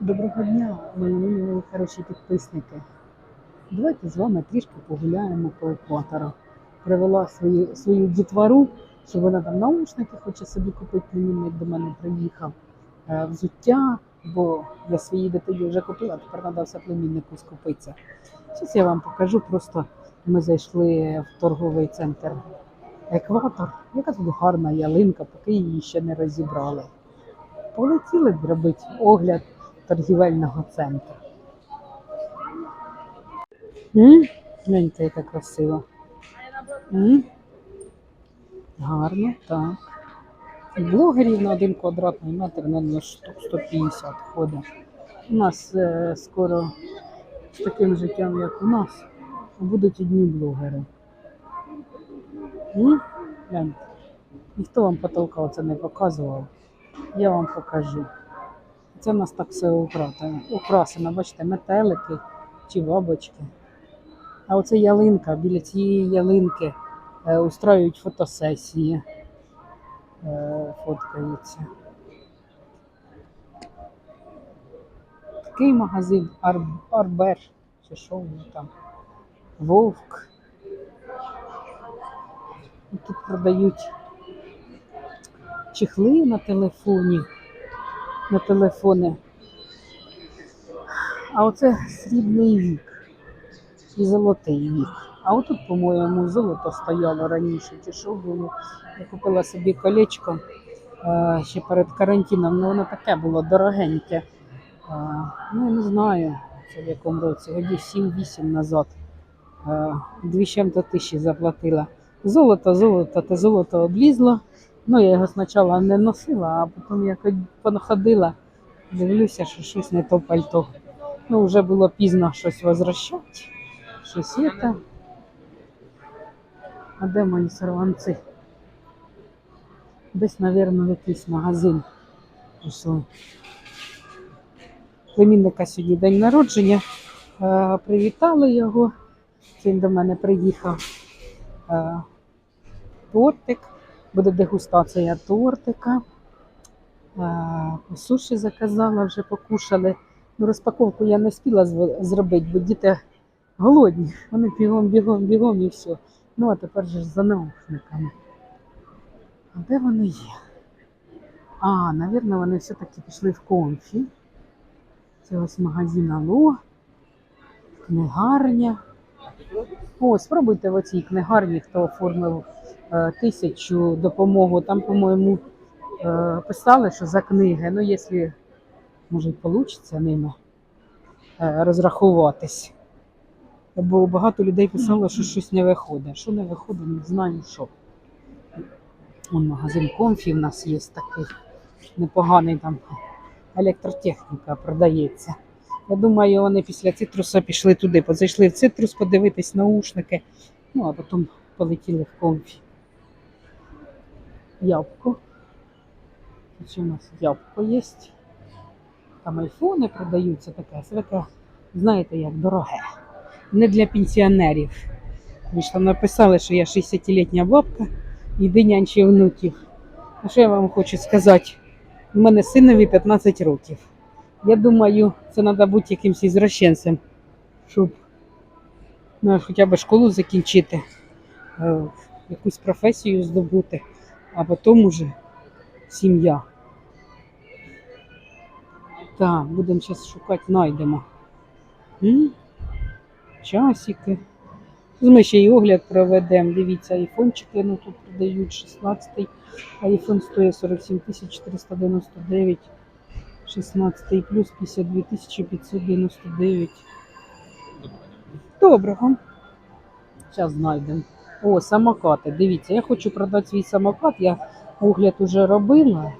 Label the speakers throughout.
Speaker 1: Доброго дня, мої хороші підписники. Давайте з вами трішки погуляємо по екватору. Привела свою, свою дітвору, що вона там наушники хоче собі купити, племінник до мене приїхав. Е, Взуття, бо я своїй дитині вже купила, тепер треба все племіннику скупитися. Зараз я вам покажу, просто ми зайшли в торговий центр Екватор. Яка тут гарна ялинка, поки її ще не розібрали. Полетіли робити огляд торгівельного центру. Гляньте, яка красива. М? Гарно, так. Блогерів на один квадратний метр, на штук 150 ходить. У нас е, скоро з таким життям, як у нас, будуть одні блогери. М? Гляньте. Ніхто вам потолка оце не показував. Я вам покажу. Це в нас так все украсено, бачите, метелики чи бабочки. А оце ялинка, біля цієї ялинки е, устраюють фотосесії. Е, фоткаються. Такий магазин Ар, Арбер, чи що воно там? Вовк. Тут продають чехли на телефоні на телефони. А оце срібний вік і золотий вік. А отут, по-моєму, золото стояло раніше, чи що було. Я купила собі колечко е, ще перед карантином, ну воно таке було дорогеньке. Е, ну, не знаю, це в якому році, годів 7-8 назад. Е, Дві чим-то тисячі заплатила. Золото, золото, те золото облізло. Ну, я його спочатку не носила, а потім як понаходила, дивлюся, що щось не то пальто. Ну, вже було пізно щось возвращати. Щось є там. А де мої сорванці? Десь, мабуть, в якийсь магазин пішли. Племінника сьогодні день народження. Е, Привітали його. Він до мене приїхав. Е, Тортик буде дегустація тортика. Суші заказала, вже покушали. Ну, розпаковку я не встигла зробити, бо діти голодні. Вони бігом, бігом, бігом і все. Ну, а тепер же за наушниками. А де вони є? А, навірно, вони все-таки пішли в конфі. Це ось магазин Алло, книгарня. О, спробуйте в оцій книгарні, хто оформив тисячу допомогу. Там, по-моєму, е, писали, що за книги. Ну, якщо може вийде ними е, розрахуватись. Бо багато людей писало, що щось не виходить. Що не виходить, не знаю що. Вон магазин Комфі в нас є такий непоганий там електротехніка продається. Я думаю, вони після цитруса пішли туди, позайшли в цитрус подивитись наушники, ну а потім полетіли в комфі. Ябко. Тут у нас ябко є. Там айфони продаються таке. Це таке, знаєте, як дороге. Не для пенсіонерів. Ви ж там написали, що я 60-літня бабка і динянчі внуків. А що я вам хочу сказати? У мене синові 15 років. Я думаю, це треба бути якимось ізращенцем, щоб ну, хоча б школу закінчити, е, якусь професію здобути, а потім уже сім'я. Так, будемо зараз шукати, знайдемо. Часики. Ми ще й огляд проведемо. Дивіться, айфончики ну, тут продають 16 айфон стоїть 47 499. 16 плюс 52 599. Доброго. Зараз знайдемо. О, самокати. Дивіться, я хочу продати свій самокат. Я огляд уже робила.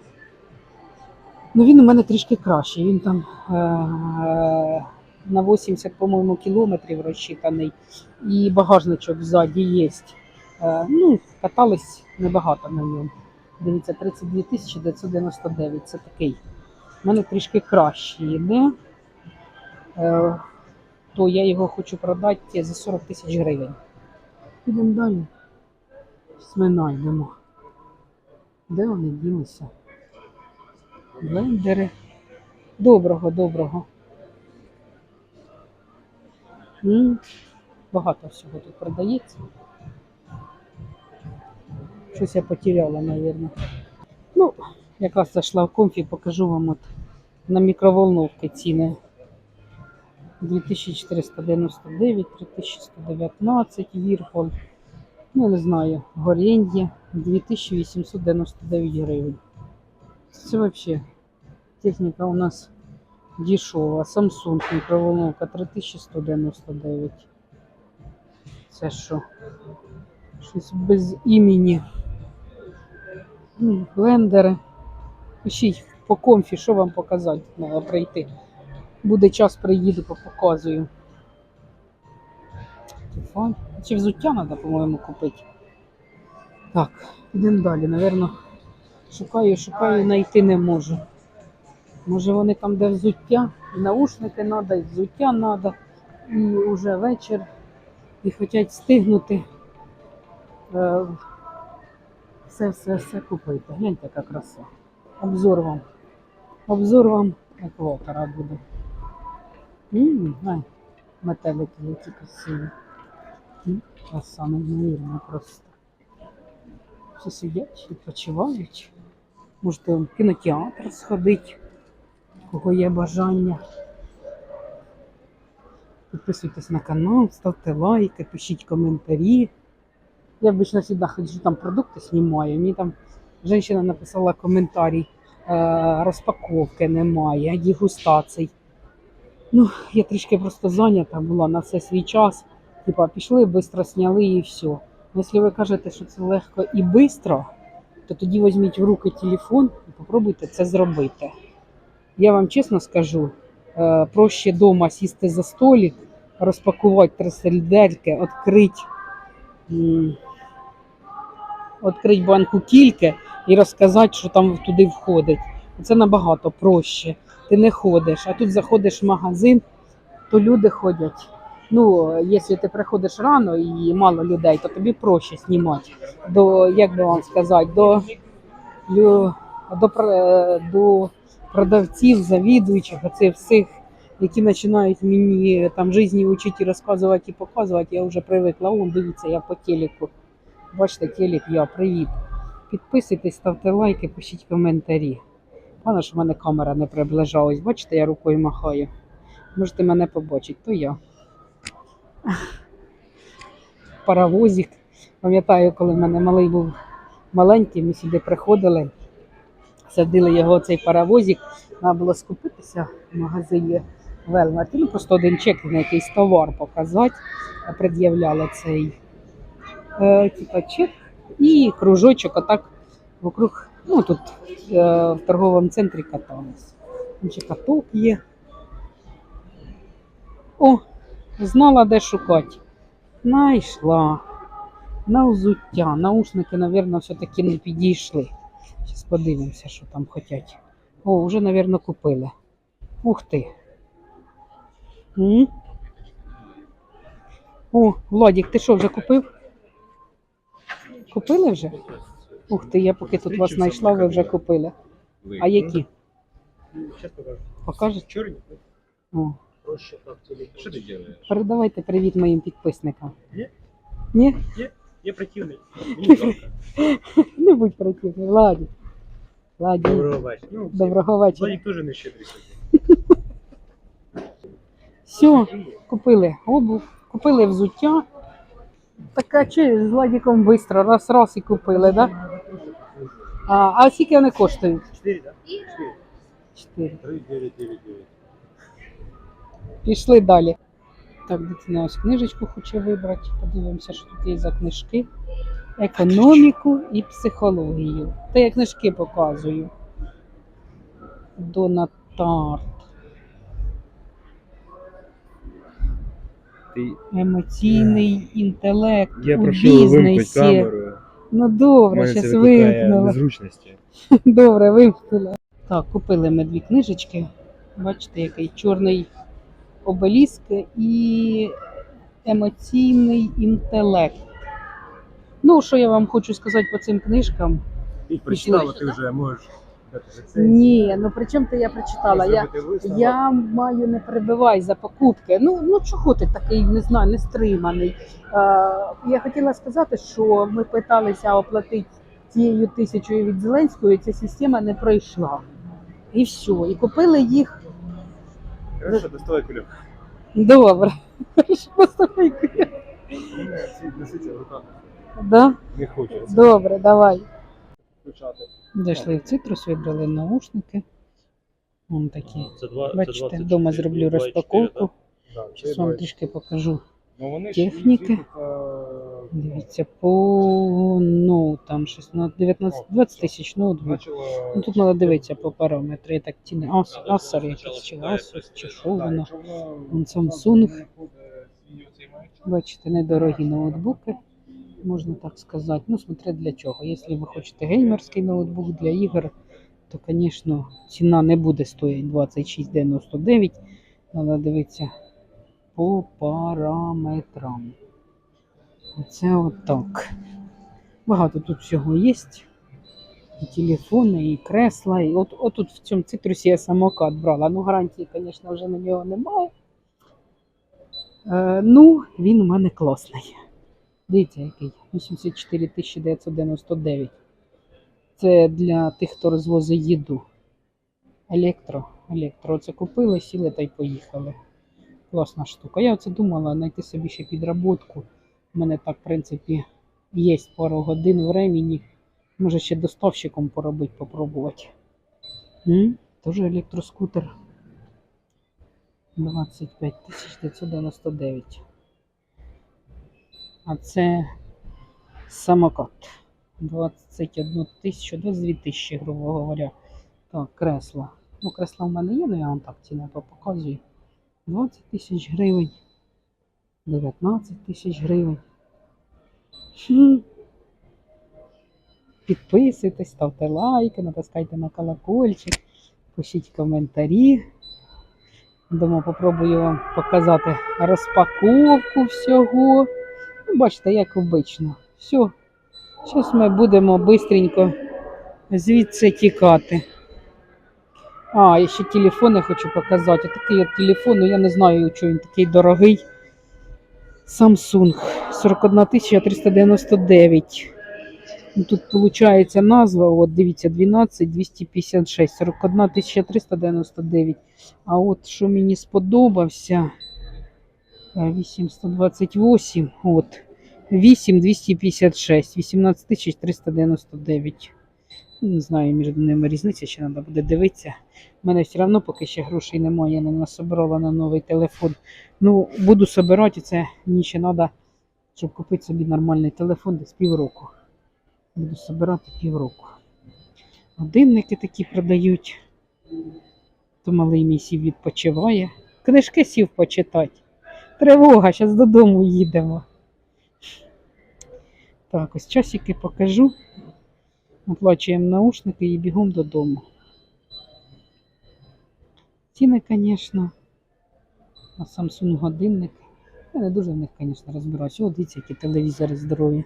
Speaker 1: Ну він у мене трішки кращий. Він там е- на 80, по-моєму, кілометрів розчитаний. І багажничок ззаді є. Е- ну, катались небагато на ньому. Дивіться, 32 999. Це такий. У мене трішки краще йде. Е, то я його хочу продати за 40 тисяч гривень. Підемо далі. Щось Ми знайдемо. Де вони ділися? Блендери. Доброго, доброго. М, Багато всього тут продається. Щось я потеряла, мабуть. Ну, якраз зайшла в комфі, покажу вам от на мікроволновки ціни. 2499, 3119, Вірпол. Ну, не знаю, Горєнє 2899 гривень. Це взагалі техніка у нас дешева. Samsung мікроволновка 3199. Це що? Щось без імені. Ну, Блендери. Пишіть по комфі, що вам показати, треба прийти. Буде час, приїду, показую. Телефон. Чи взуття треба, по-моєму, купити. Так, підемо далі. Навірно, шукаю, шукаю, знайти не можу. Може вони там, де взуття, і наушники треба, і взуття треба, і вже вечір, і хочуть встигнути. Е, все, все, все купити. Гляньте, яка краса. Обзор вам. Обзор вам екватора буде. Ай, метелики які красиві. Краса неймовірна просто. Всі сидять, відпочивають. Можете в кінотеатр сходити, кого є бажання. Підписуйтесь на канал, ставте лайки, пишіть коментарі. Я обычно всегда хожу, там продукти знімаю. Мені там жінка написала коментарій, е, розпаковки немає, дегустацій. Ну, я трішки просто зайнята була на все свій час. Типа пішли, швидко зняли і все. Ну, якщо ви кажете, що це легко і швидко, то тоді візьміть в руки телефон і попробуйте це зробити. Я вам чесно скажу, е, проще вдома сісти за столик, розпакувати три сельдерки, відкрити, відкрити банку кільки і розказати, що там туди входить. Це набагато проще. Ти не ходиш, а тут заходиш в магазин, то люди ходять. Ну, якщо ти приходиш рано і мало людей, то тобі проще знімати. До, як би вам сказати, до, до, до, до продавців, завідуючих, оцих всіх, які починають мені там житті вчити, розказувати і показувати, я вже привикла. О, дивіться, я по телеку. Бачите, телек, я привіт. Підписуйтесь, ставте лайки, пишіть коментарі. Пане, що в мене камера не приближалась. Бачите, я рукою махаю. Можете мене побачити, то я. Паровозик. Пам'ятаю, коли в мене малий був маленький, ми сюди приходили, садили його цей паровозик. Треба було скупитися в магазині Велмарт. Ну, просто один чек на якийсь товар показати, пред'являли цей е, чек і кружочок отак вокруг, ну тут е, в торговому центрі катались. Там ще каток є. О, знала, де шукати. Найшла. На взуття. Наушники, мабуть, все-таки не підійшли. Зараз подивимося, що там хочуть. О, вже, мабуть, купили. Ух ти. М? О, Владік, ти що, вже купив? Купили вже? Ух ти, я поки тут вас знайшла, ви вже купили. А які?
Speaker 2: Сейчас покажу.
Speaker 1: Покажете?
Speaker 2: Черный,
Speaker 1: О,
Speaker 2: проще так телефон. Что ты делаешь?
Speaker 1: передавайте привіт моїм підписникам.
Speaker 2: Ні.
Speaker 1: Ні?
Speaker 2: Я противный. Мне жалко.
Speaker 1: Не будь противний, Владик. Владик,
Speaker 2: Доброго вечера. Ну,
Speaker 1: доброго вечора.
Speaker 2: Владик тоже не щедрый сегодня.
Speaker 1: Все, купили обув, купили взуття. Така чи з Владиком швидко, раз раз і купили, да? А, а скільки вони коштують?
Speaker 2: Четыре, да? Четыре.
Speaker 1: Чотири.
Speaker 2: Три, девять, девять, девять.
Speaker 1: Пішли далі. Так, дитина ось книжечку хоче вибрати. Подивимося, що тут є за книжки. Економіку і психологію. Та я книжки показую. Донатарт.
Speaker 2: Ты...
Speaker 1: Емоційний інтелект
Speaker 2: Я
Speaker 1: у
Speaker 2: прошу вимкнути
Speaker 1: бізнесі.
Speaker 2: камеру.
Speaker 1: Ну добре, зараз вимкнула.
Speaker 2: незручності.
Speaker 1: Добре, вимкнула. Так, купили ми дві книжечки. Бачите, який чорний обеліск і емоційний інтелект. Ну, що я вам хочу сказати по цим книжкам?
Speaker 2: І прочитала, ти вже можеш
Speaker 1: Ні, ну при чому то я прочитала? Я, я маю не перебивай за покупки. Ну, ну чого ти такий, не знаю, не стриманий? Е, я хотіла сказати, що ми питалися оплатити тією тисячою від Зеленського, і ця система не пройшла. І все. І купили їх
Speaker 2: Хорошо, доставай кульок.
Speaker 1: добре. Хорошо,
Speaker 2: руках.
Speaker 1: Да?
Speaker 2: Не хочеться.
Speaker 1: Добре, давай.
Speaker 2: Включати.
Speaker 1: Зайшли в цитрус, вибрали наушники. Вон такі.
Speaker 3: Це два,
Speaker 1: Бачите,
Speaker 3: це 24,
Speaker 1: вдома зроблю
Speaker 3: 24,
Speaker 1: розпаковку.
Speaker 2: Да,
Speaker 1: Зараз вам трішки покажу.
Speaker 2: Ну, вони
Speaker 1: техніки.
Speaker 2: світять,
Speaker 1: Дивіться, по ну там щось на 19 20 тисяч ноутбук.
Speaker 2: Начало...
Speaker 1: Ну тут треба дивитися по параметрі. Я так ціни. Ас, якийсь чи Asus, чи що воно. Вон Samsung. Бачите, недорогі ноутбуки, можна так сказати. Ну, смотря для чого. Якщо ви хочете геймерський ноутбук для ігор, то, звісно, ціна не буде стоїти 26,99. Треба дивитися по параметрам. Оце отак. Багато тут всього є. І телефони, і кресла. І от, от тут в цьому цитрусі я самокат брала. Ну, гарантії, звісно, вже на нього немає. Е, ну, він у мене класний. Дивіться, який 84 999. Це для тих, хто розвозить їду. Електро. Електро. Це купили, сіли та й поїхали. Класна штука. Я оце думала знайти собі ще підработку. У мене так, в принципі, є пару годин времени. Може ще доставщиком поробити, попробувати. М? Тоже електроскутер. 25 999. А це самокат. 21 тисячу, 22 тисячі, грубо говоря. Так, кресло. Ну, кресла в мене є, але я вам так ціни показую. 20 тисяч гривень. 19 тисяч гривень. Підписуйтесь, ставте лайки, натискайте на колокольчик, пишіть коментарі. Думаю, попробую вам показати розпаковку всього. Ну, бачите, як обично. Все. Зараз ми будемо швидко звідси тікати. А, і ще телефон я хочу показати. Такий от телефон, ну я не знаю, чого він такий дорогий. Samsung 41 399. Ну, Тут виходить назва, от дивіться, 12 256, 41 399. А от що мені сподобався, е, 8128, от, 8256, 18 399. Ну, Не знаю, між ними різниця, ще треба буде дивитися. У мене все одно поки ще грошей немає, я не насобирала на новий телефон. Ну, буду собирати, це мені ще треба, щоб купити собі нормальний телефон десь півроку. Буду собирати півроку. Годинники такі продають. То малий мій сів відпочиває. Книжки сів почитати. Тривога, зараз додому їдемо. Так, ось часики покажу. Оплачуємо наушники і бігом додому. Ціни, звісно. На Samsung годинник. Я не дуже в них, звісно, розбираюся. О, дивіться, які телевізори здорові.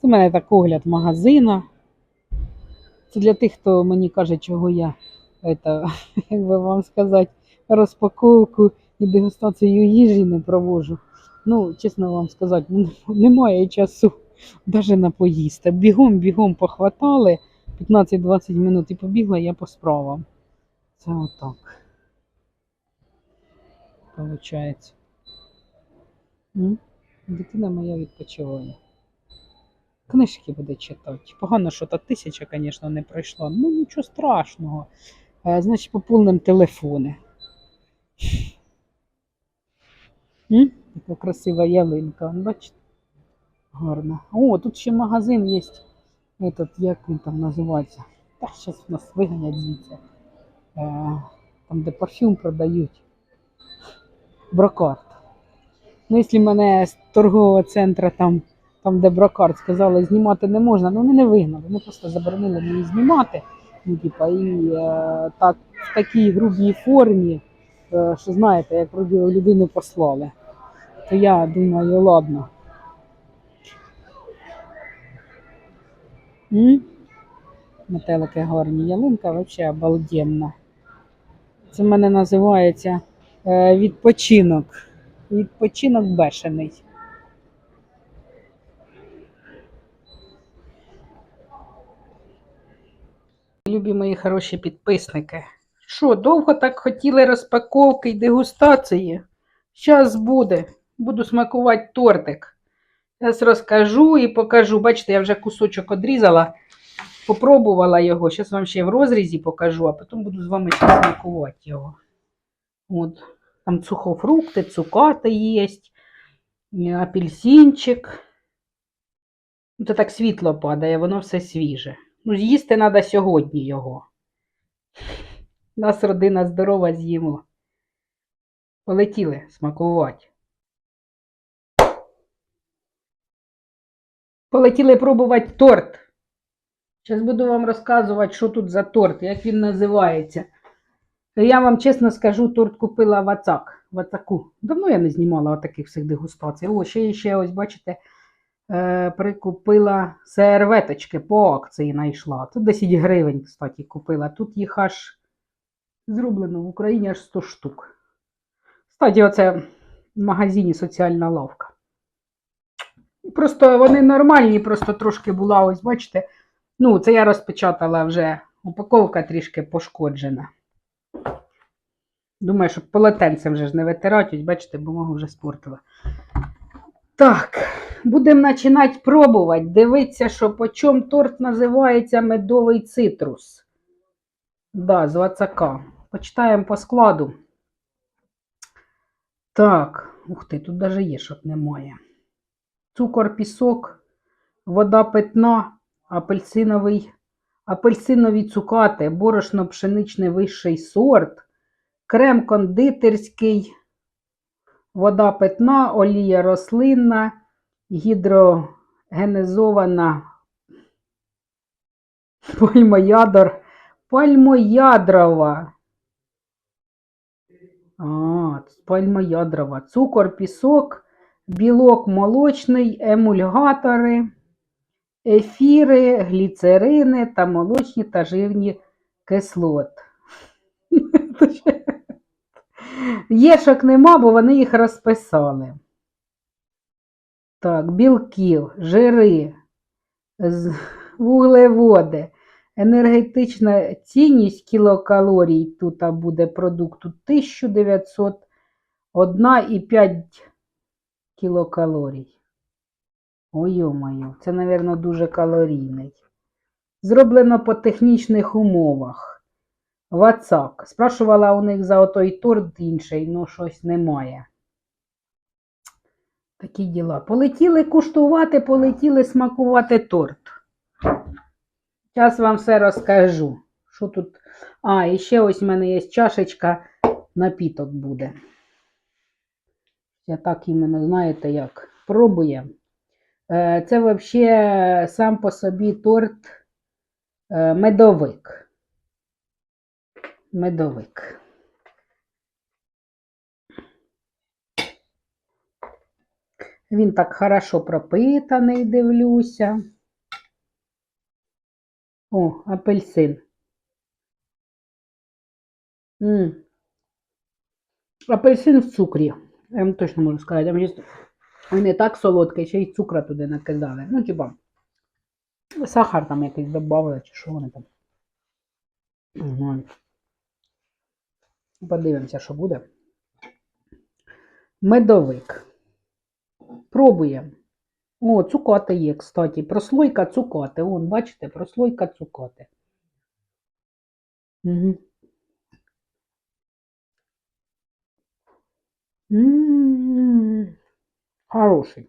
Speaker 1: Це в мене так огляд магазина. Це для тих, хто мені каже, чого я, это, як би вам сказати, розпаковку і дегустацію їжі не проводжу. Ну, чесно вам сказати, ну, немає часу навіть на поїсти. Бігом, бігом похватали 15-20 минут і побігла я по справам. Це отак. Получається. Дитина моя відпочиває. Книжки буде читати. Погано, що та тисяча, звісно, не пройшла. Ну нічого страшного. Е, значить, поповним телефони. М? Така красива ялинка, бачите? Гарна. О, тут ще магазин є. Этот, як він там називається? Та зараз нас виганять звідси. Е, там, де парфюм продають. Брокарт. Ну, якщо мене з торгового центру там там, де брокарт, сказали, знімати не можна, ну вони не вигнали, вони просто заборонили мені знімати. Ну, типа, і е, так, в такій грубій формі, що знаєте, як вроді людину послали. То я думаю, ладно. М? Метелики гарні. Ялинка взагалі обалденна. Це в мене називається е, відпочинок. Відпочинок бешений. Любі мої хороші підписники. Що, довго так хотіли розпаковки й дегустації? Щас буде. Буду смакувати тортик. Зараз розкажу і покажу. Бачите, я вже кусочок одрізала, попробувала його. Зараз вам ще в розрізі покажу, а потім буду з вами ще смакувати його. От. Там сухофрукти, цукати є, апельсинчик. Ну, Це так світло падає, воно все свіже. Ну, з'їсти треба сьогодні його. Нас родина здорова з'їмо. Полетіли смакувати. Полетіли пробувати торт. Зараз буду вам розказувати, що тут за торт, як він називається. Я вам чесно скажу, торт купила в Ацак. Давно я не знімала таких всіх дегустацій. О, ще, ще ось, бачите, е, прикупила серветочки по акції знайшла. Тут 10 гривень, кстати, купила. Тут їх аж зроблено в Україні аж 100 штук. Кстати, оце в магазині соціальна лавка. Просто вони нормальні, просто трошки була, ось бачите. Ну, це я розпечатала вже. Упаковка трішки пошкоджена. Думаю, щоб полотенцем вже ж не витирати, ось бачите, бумагу вже спортила. Так, будемо починати пробувати. Дивитися, що по чому торт називається медовий цитрус. Да, з вацака. Почитаємо по складу. Так, ух ти, тут навіть є, щоб немає. Цукор, пісок, вода питна, апельсиновий, апельсинові цукати, борошно пшеничний вищий сорт, крем кондитерський, вода питна, олія рослинна, гідрогенезована пальмоядр, пальмоядрова. А, пальмоядрова. Цукор, пісок, білок молочний, емульгатори, ефіри, гліцерини та молочні та жирні кислот. Єшок нема, бо вони їх розписали. Так, білків, жири, вуглеводи, енергетична цінність кілокалорій тут буде продукту 1901,5 кілокалорій. Ой, моє це, мабуть, дуже калорійний. Зроблено по технічних умовах. Вацак. Спрашувала у них за отой торт інший, ну щось немає. Такі діла. Полетіли куштувати, полетіли смакувати торт. Зараз вам все розкажу. Що тут? А, і ще ось в мене є чашечка, напіток буде. Я так іменно, знаєте, як пробуємо. Е, Це взагалі сам по собі торт е, медовик. Медовик. Він так хорошо пропитаний, дивлюся. О, апельсин. М. Апельсин в цукрі. Я вам точно можу сказати. Він не так солодкий, ще й цукра туди накидали. Ну, типа, сахар там якийсь додавали, чи що вони там. Угу. Подивимося, що буде. Медовик. Пробуємо. О, цукати є, кстати. Прослойка цукати. Вон, бачите, прослойка цукати. Угу. М-м-м. Хороший.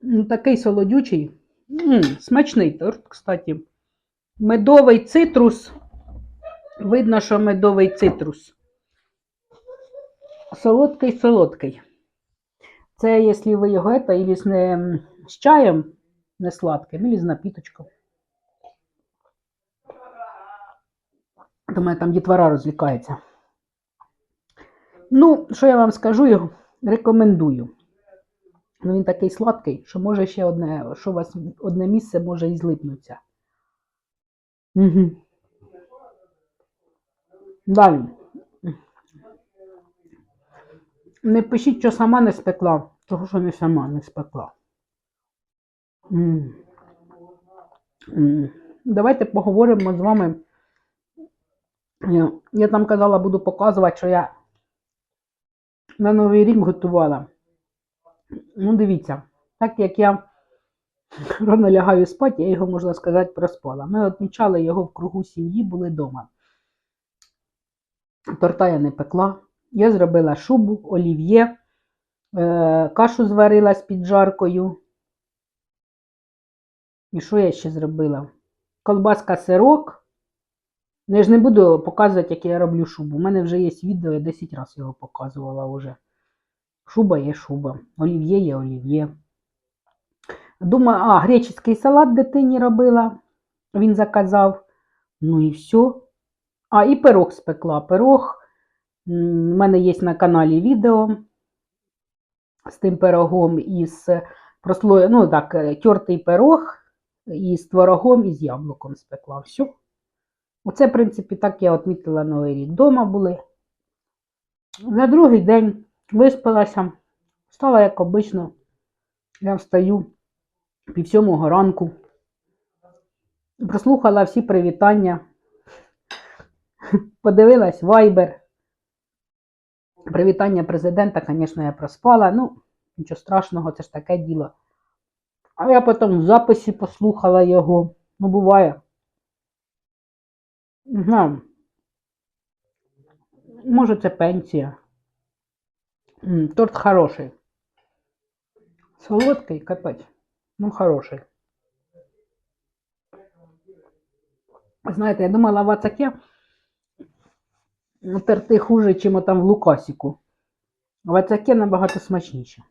Speaker 1: Ну, такий солодючий. М, смачний торт, кстати. Медовий цитрус. Видно, що медовий цитрус. Солодкий, солодкий. Це, якщо ви його или з, не, з чаєм, не сладким, или з напіточком. Думаю, там дітвора розлікається. Ну, що я вам скажу, його рекомендую. Ну, він такий сладкий, що може ще одне, що у вас одне місце може і злипнуться. Угу. Далі. Не пишіть, що сама не спекла, того, що не сама не спекла. Давайте поговоримо з вами. Я, я там казала, буду показувати, що я на Новий рік готувала. Ну, дивіться, так як я рано лягаю спати, я його, можна сказати, проспала. Ми відмічали його в кругу сім'ї, були вдома. Торта я не пекла. Я зробила шубу, олів'є, е, кашу зварила з піджаркою. І що я ще зробила? Колбаска сирок. Ну, я ж не буду показувати, як я роблю шубу. У мене вже є відео, я 10 разів його показувала вже. Шуба є шуба, олів'є є олів'є. Думаю, а, греческий салат дитині робила. Він заказав. Ну і все. А, і пирог спекла. Пирог. У мене є на каналі відео з тим пирогом із прослою, ну так, е, тертий пирог із творогом і з яблуком спекла. Все. Оце, в принципі, так я відмітила Новий рік. Дома були. На другий день виспалася, встала, як обично. Я встаю пів сьомого ранку. Прослухала всі привітання. Подивилась вайбер. Привітання президента, звісно, я проспала. Ну, нічого страшного, це ж таке діло. А я потім в записі послухала його. Ну, буває. Знаю. Може, це пенсія. Торт хороший. Солодкий, капець. Ну, хороший. Знаєте, я думала, в Ацаке терти хуже, чим там в Лукасіку. В Ацаке набагато смачніше.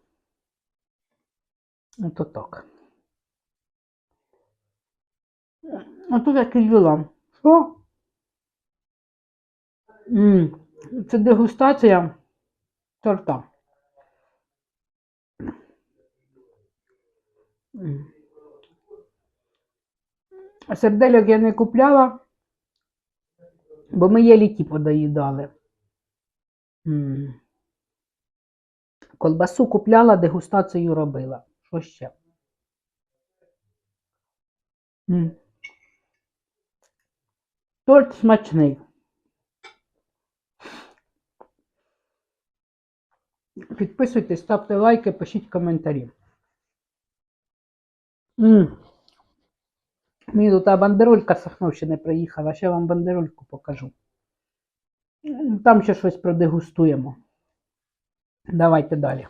Speaker 1: Ото так. Тут такі діла. Що? Це дегустація торта. Сердельок я не купляла, бо ми єлі ті подоїдали. Колбасу купляла, дегустацію робила. Що ще? Торт смачний. Підписуйтесь, ставте лайки, пишіть коментарі. М. Мені тут бандеролька з Сахновщини приїхала, ще вам бандерольку покажу. Там ще щось продегустуємо. Давайте далі.